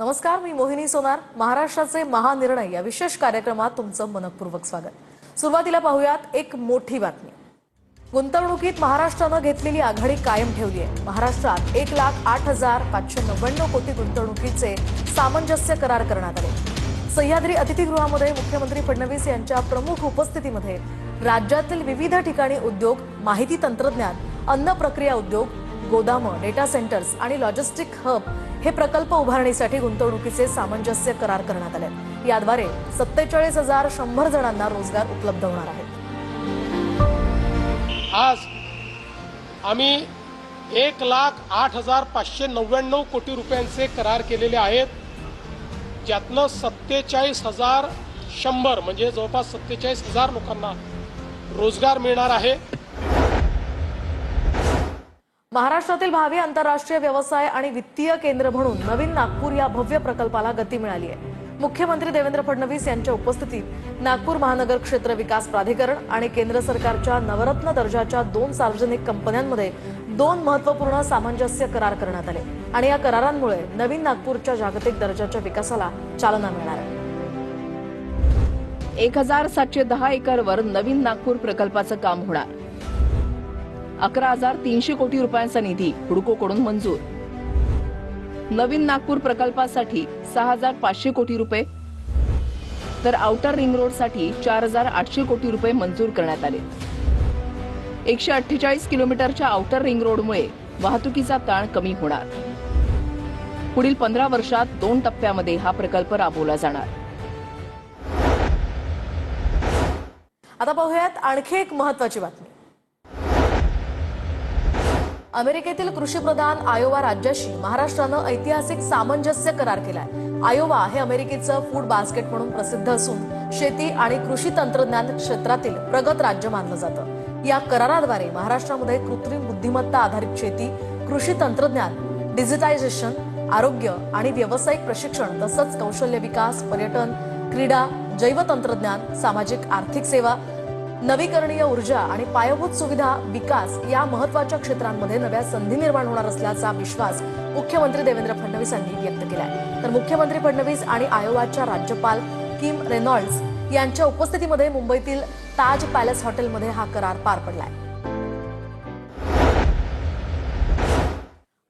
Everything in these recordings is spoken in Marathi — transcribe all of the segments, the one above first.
नमस्कार मी मोहिनी सोनार. महाराष्ट्राचे महानिर्णय या विशेष कार्यक्रमात तुमचं मनपूर्वक स्वागत. सुरुवातीला पाहूयात एक मोठी बातमी. गुंतवणुकीत महाराष्ट्रानं घेतलेली आघाडी कायम ठेवली आहे. महाराष्ट्रात एक लाख आठ हजार पाचशे नव्याण्णव कोटी गुंतवणुकीचे सामंजस्य करार करण्यात आले. सह्याद्री अतिथीगृहामध्ये मुख्यमंत्री फडणवीस यांच्या प्रमुख उपस्थितीमध्ये राज्यातील विविध ठिकाणी उद्योग माहिती तंत्रज्ञान अन्न प्रक्रिया उद्योग गोदामं डेटा सेंटर्स आणि लॉजिस्टिक हब हे प्रकल्प उभारणीसाठी गुंतवणुकीचे सामंजस्य करार करण्यात आले याद्वारे सत्तेचाळीस हजार शंभर जणांना रोजगार उपलब्ध होणार आहे. आज आम्ही एक लाख आठ हजार पाचशे नव्याण्णव कोटी रुपयांचे करार केलेले आहेत. ज्यातनं सत्तेचाळीस हजार शंभर म्हणजे जवळपास सत्तेचाळीस हजार लोकांना रोजगार मिळणार आहे. महाराष्ट्रातील भावी आंतरराष्ट्रीय व्यवसाय आणि वित्तीय केंद्र म्हणून नवीन नागपूर या भव्य प्रकल्पाला गती मिळाली आहे. मुख्यमंत्री देवेंद्र फडणवीस यांच्या उपस्थितीत नागपूर महानगर क्षेत्र विकास प्राधिकरण आणि केंद्र सरकारच्या नवरत्न दर्जाच्या दोन सार्वजनिक कंपन्यांमध्ये दोन महत्त्वपूर्ण सामंजस्य करार करण्यात आले आणि या करारांमुळे नवीन नागपूरच्या जागतिक दर्जाच्या विकासाला चालना मिळणार आहे. एक हजार सातशे दहा एकरवर नवीन नागपूर प्रकल्पाचं काम होणार. अकरा हजार तीनशे कोटी रुपयांचा निधी हुडकोकडून मंजूर. नवीन नागपूर प्रकल्पासाठी सहा हजार पाचशे कोटी रुपये. तर आउटर रिंग रोडसाठी चार हजार आठशे कोटी रुपये मंजूर करण्यात आले. एकशे अठ्ठेचाळीस किलोमीटरच्या आउटर रिंग रोडमुळे वाहतुकीचा ताण कमी होणार. पुढील पंधरा वर्षात दोन टप्प्यामध्ये हा प्रकल्प राबवला जाणार. आता पाहूयात आणखी एक महत्वाची बातमी. अमेरिकेतील कृषीप्रधान आयोवा राज्याशी महाराष्ट्रानं ऐतिहासिक सामंजस्य करार केलाय. आयोवा हे अमेरिकेचं फूड बास्केट म्हणून प्रसिद्ध असून शेती आणि कृषी तंत्रज्ञान क्षेत्रातील प्रगत राज्य मानलं जातं. या कराराद्वारे महाराष्ट्रामध्ये कृत्रिम बुद्धिमत्ता आधारित शेती कृषी तंत्रज्ञान डिजिटायझेशन आरोग्य आणि व्यावसायिक प्रशिक्षण तसंच कौशल्य विकास पर्यटन क्रीडा जैवतंत्रज्ञान सामाजिक आर्थिक सेवा नवीकरणीय ऊर्जा आणि पायाभूत सुविधा विकास या महत्त्वाच्या क्षेत्रांमध्ये नव्या संधी निर्माण होणार असल्याचा विश्वास मुख्यमंत्री देवेंद्र फडणवीस यांनी व्यक्त केलाय. तर मुख्यमंत्री फडणवीस आणि आयोवाच्या राज्यपाल किम रेनॉल्ड्स यांच्या उपस्थितीमध्ये मुंबईतील ताज पॅलेस हॉटेलमध्ये हा करार पार पडलाय.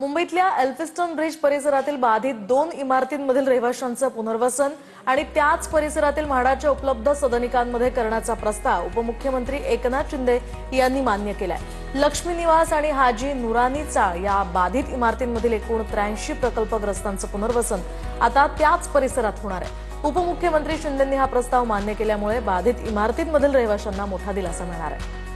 मुंबईतल्या एल्फिस्टन ब्रिज परिसरातील बाधित दोन इमारतींमधील रहिवाशांचं पुनर्वसन आणि त्याच परिसरातील म्हाडाच्या उपलब्ध सदनिकांमध्ये करण्याचा प्रस्ताव उपमुख्यमंत्री एकनाथ शिंदे यांनी मान्य केलाय. लक्ष्मी निवास आणि हाजी नुरानी चाळ या बाधित इमारतींमधील एकूण त्र्याऐंशी प्रकल्पग्रस्तांचं पुनर्वसन आता त्याच परिसरात होणार आहे. उपमुख्यमंत्री शिंदेंनी हा प्रस्ताव मान्य केल्यामुळे बाधित इमारतींमधील रहिवाशांना मोठा दिलासा मिळणार आहे.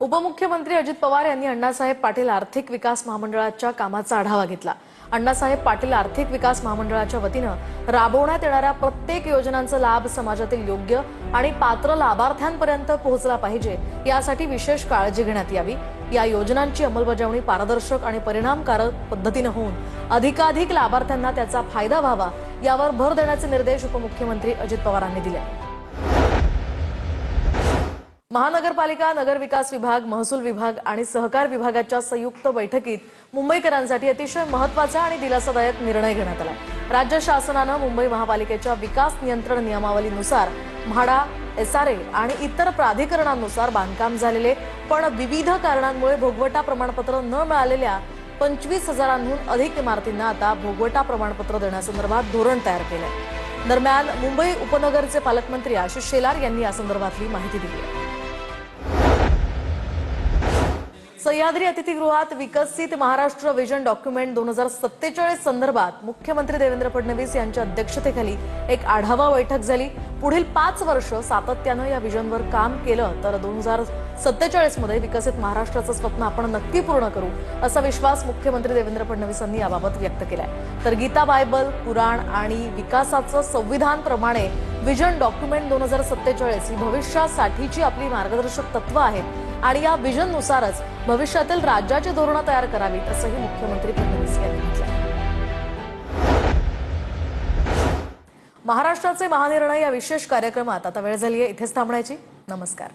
उपमुख्यमंत्री अजित पवार यांनी अण्णासाहेब पाटील आर्थिक विकास महामंडळाच्या कामाचा आढावा घेतला. अण्णासाहेब पाटील आर्थिक विकास महामंडळाच्या वतीनं राबवण्यात येणाऱ्या प्रत्येक योजनांचा लाभ समाजातील योग्य आणि पात्र लाभार्थ्यांपर्यंत पोहोचला पाहिजे यासाठी विशेष काळजी घेण्यात यावी. या योजनांची अंमलबजावणी पारदर्शक आणि परिणामकारक पद्धतीनं होऊन अधिकाधिक लाभार्थ्यांना त्याचा फायदा व्हावा यावर भर देण्याचे निर्देश उपमुख्यमंत्री अजित पवारांनी दिले. महानगरपालिका नगर विकास विभाग महसूल विभाग आणि सहकार विभागाच्या संयुक्त बैठकीत मुंबईकरांसाठी अतिशय महत्त्वाचा आणि दिलासादायक निर्णय घेण्यात आला. राज्य शासनानं मुंबई महापालिकेच्या विकास नियंत्रण नियमावलीनुसार म्हाडा एसआरए आणि इतर प्राधिकरणांनुसार बांधकाम झालेले पण विविध कारणांमुळे भोगवटा प्रमाणपत्र न मिळालेल्या पंचवीस हजारांहून अधिक इमारतींना आता भोगवटा प्रमाणपत्र देण्यासंदर्भात धोरण तयार केलंय. दरम्यान मुंबई उपनगरचे पालकमंत्री आशिष शेलार यांनी यासंदर्भातली माहिती दिली आहे. सह्याद्री अतिथीगृहात विकसित महाराष्ट्र विजन डॉक्युमेंट दोन हजार सत्तेचाळीस संदर्भात मुख्यमंत्री देवेंद्र फडणवीस यांच्या अध्यक्षतेखाली एक आढावा बैठक झाली. पुढील पाच वर्ष सातत्यानं या विजनवर काम केलं तर दोन हजार सत्तेचाळीसमध्ये विकसित महाराष्ट्राचं स्वप्न आपण नक्की पूर्ण करू असा विश्वास मुख्यमंत्री देवेंद्र फडणवीसांनी याबाबत व्यक्त केलाय. तर गीता बायबल पुराण आणि विकासाचं संविधान प्रमाणे विजन डॉक्युमेंट दोन हजार सत्तेचाळीस ही भविष्यासाठीची आपली मार्गदर्शक तत्व आहेत. आणि या विजननुसारच भविष्यातील राज्याची धोरणं तयार करावीत असंही मुख्यमंत्री फडणवीस यांनी म्हटलं महाराष्ट्राचे महानिर्णय या विशेष कार्यक्रमात आता वेळ झाली आहे इथेच थांबण्याची. नमस्कार.